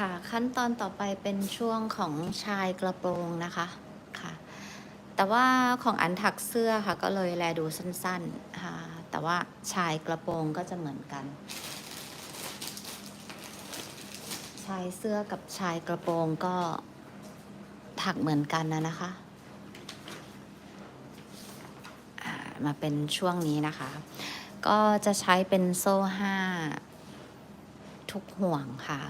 ค่ะ ขั้นตอนต่อไปเป็นช่วงของชายกระโปรงนะคะค่ะ แต่ว่าของอันถักเสื้อค่ะ ก็เลยแลดูสั้นๆค่ะแต่ว่าชายกระโปรงก็จะเหมือนกัน ชายเสื้อกับชายกระโปรงก็ถักเหมือนกันนะนะคะมาเป็นช่วงนี้นะคะ ก็จะใช้เป็นโซ่ห้าทุกห่วงค่ะ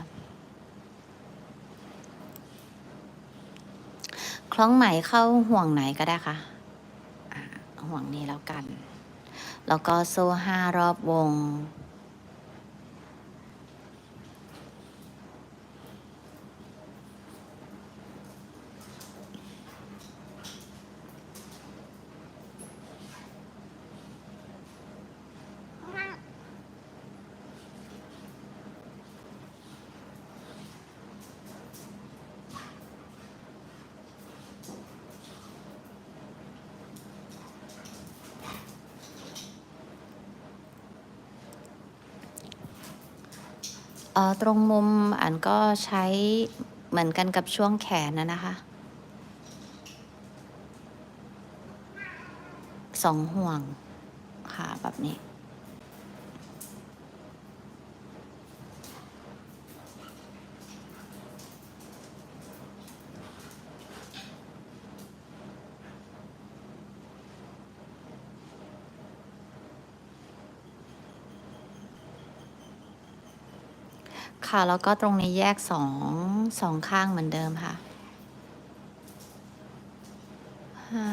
คล้องไหมเข้าห่วงไหนก็ได้ค่ะอ่าห่วงนี้แล้วกัน แล้วก็โซ่ห้ารอบวง ตรงมุมอันก็ใช้เหมือนกันกับช่วงแขนนะนะคะสองห่วงค่ะแบบนี้ ค่ะ แล้วก็ตรงนี้แยกสองสองข้างเหมือนเดิมค่ะห้า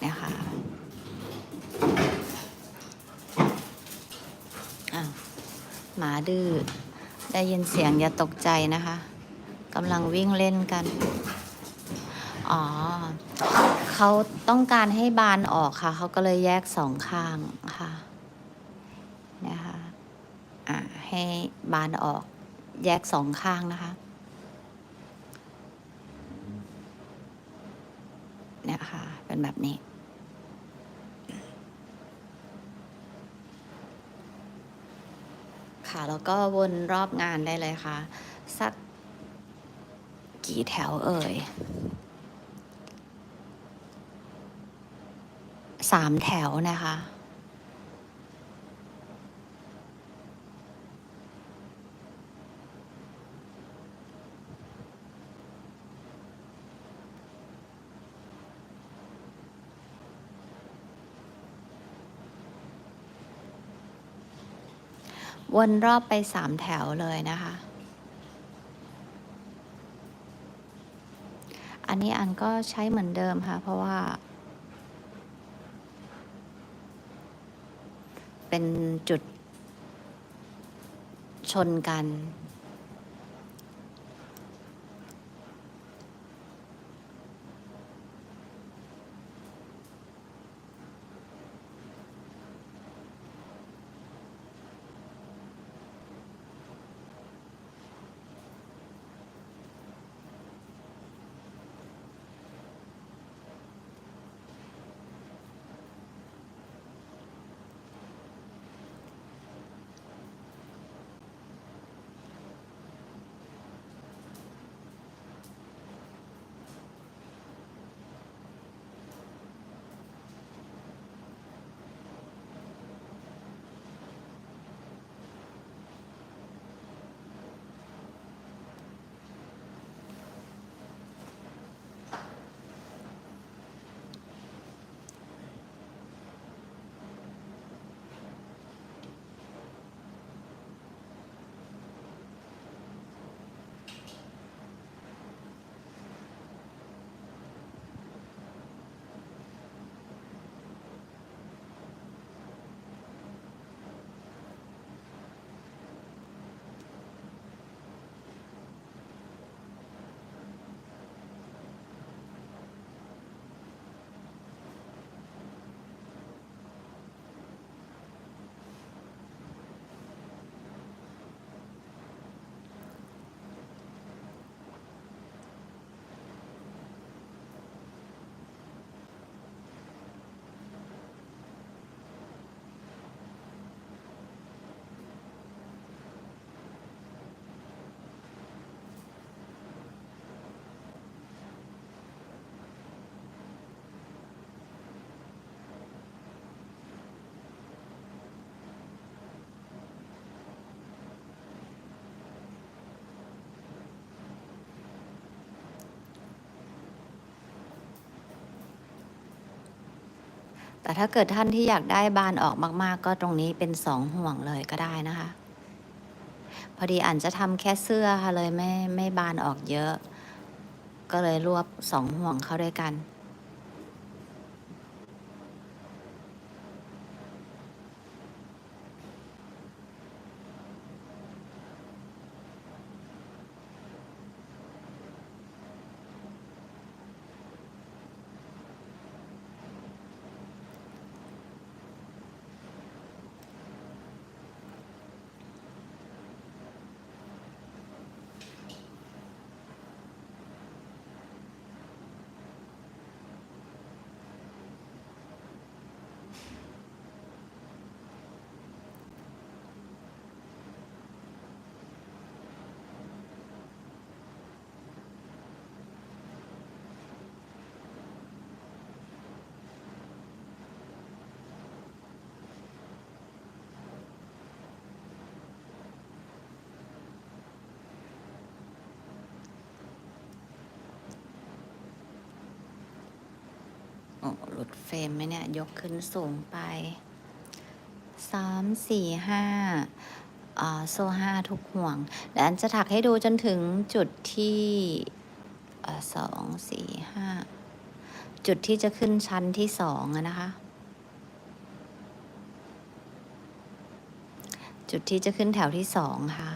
เนี่ยค่ะอ้าวหมาดื้อได้ยินเสียงอย่าตกใจนะคะกำลังวิ่งเล่นกัน อ๋อ เขาต้องการให้บานออกค่ะ เขาก็เลยแยกสองข้างค่ะนะคะอ่าให้บานออกแยกสองข้างนะคะเนี่ยค่ะ เป็นแบบนี้ ค่ะแล้วก็วนรอบงานได้เลยค่ะ สักกี่แถวเอ่ย สามแถวนะคะ วนรอบไปสามแถวเลยนะคะ อันนี้อันก็ใช้เหมือนเดิมค่ะ เพราะว่า เป็นจุดชนกัน แต่ถ้าเกิดท่านที่อยากได้บานออกมาก ๆ ก็ตรงนี้เป็นสองห่วงเลยก็ได้นะคะ พอดีอันจะทำแค่เสื้อค่ะเลยไม่ไม่บานออกเยอะ ก็เลยรวบสองห่วงเข้าด้วยกัน หลุดเฟรมไหมเนี่ย ยกขึ้นสูงไปสามสี่ห้าโซ่ห้าทุกห่วง แล้วอันจะถักให้ดูจนถึงจุดที่สองสี่ห้าจุดที่จะขึ้นชั้นที่สองนะคะ จุดที่จะขึ้นแถวที่สองค่ะ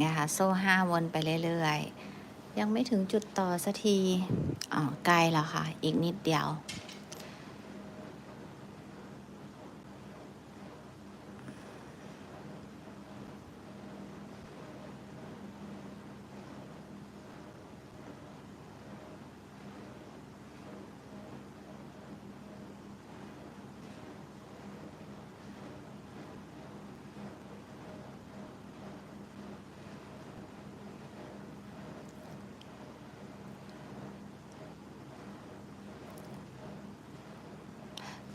นี่ยค่ะโซ่ห้าวนไปเรื่อยๆ ยังไม่ถึงจุดต่อสักทีอ๋อไกลแล้วค่ะ อีกนิดเดียว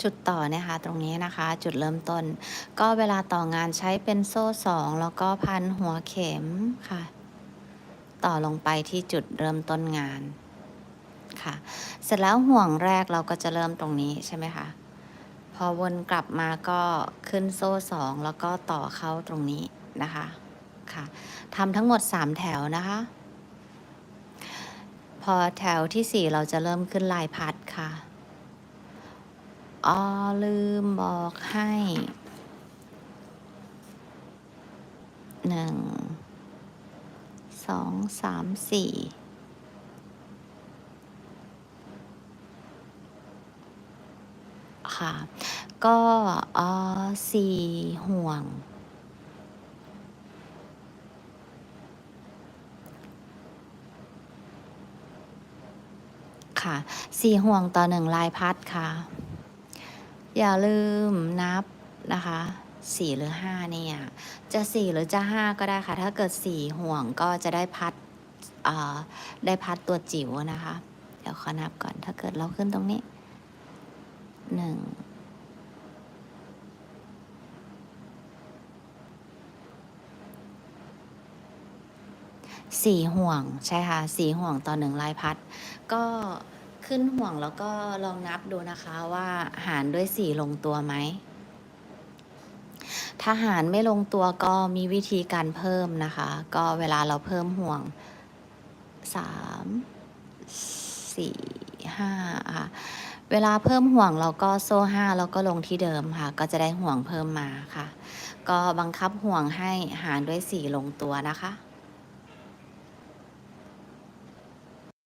จุดต่อเนี่ยค่ะตรงนี้นะคะ จุดเริ่มต้น ก็เวลาต่องานใช้เป็นโซ่สองแล้วก็พันหัวเข็มค่ะ ต่อลงไปที่จุดเริ่มต้นงานค่ะ เสร็จแล้วห่วงแรกเราก็จะเริ่มตรงนี้ใช่ไหมคะพอวนกลับมาก็ขึ้นโซ่สองแล้วก็ต่อเข้าตรงนี้นะคะค่ะทำทั้งหมด 3 แถวนะคะ พอแถวที่ 4 เราจะเริ่มขึ้นลายพัดค่ะ ออลืมบอกให้หนึ่งสองสามสี่ค่ะ ก็ออสี่ห่วง ค่ะสี่ห่วงต่อหนึ่งลายพัดค่ะ อย่าลืมนับนะคะสี่หรือห้าเนี่ย จะสี่หรือจะห้าก็ได้ค่ะ ถ้าเกิดสี่ห่วงก็จะได้พัดอ่าได้พัดตัวจิ๋วนะคะ เดี๋ยวขอนับก่อน ถ้าเกิดเราขึ้นตรงนี้หนึ่งสี่ห่วงใช่ค่ะสี่ห่วงต่อหนึ่งลายพัด ก็ ขึ้นห่วงแล้วก็ลองนับดูนะคะว่าหารด้วยสี่ลงตัวไหม ถ้าหารไม่ลงตัวก็มีวิธีการเพิ่มนะคะ ก็เวลาเราเพิ่มห่วงสามสี่ห้าค่ะเวลาเพิ่มห่วงเราก็โซ่ห้าแล้วก็ลงที่เดิมค่ะ ก็จะได้ห่วงเพิ่มมาค่ะ ก็บังคับห่วงให้หารด้วยสี่ลงตัวนะคะ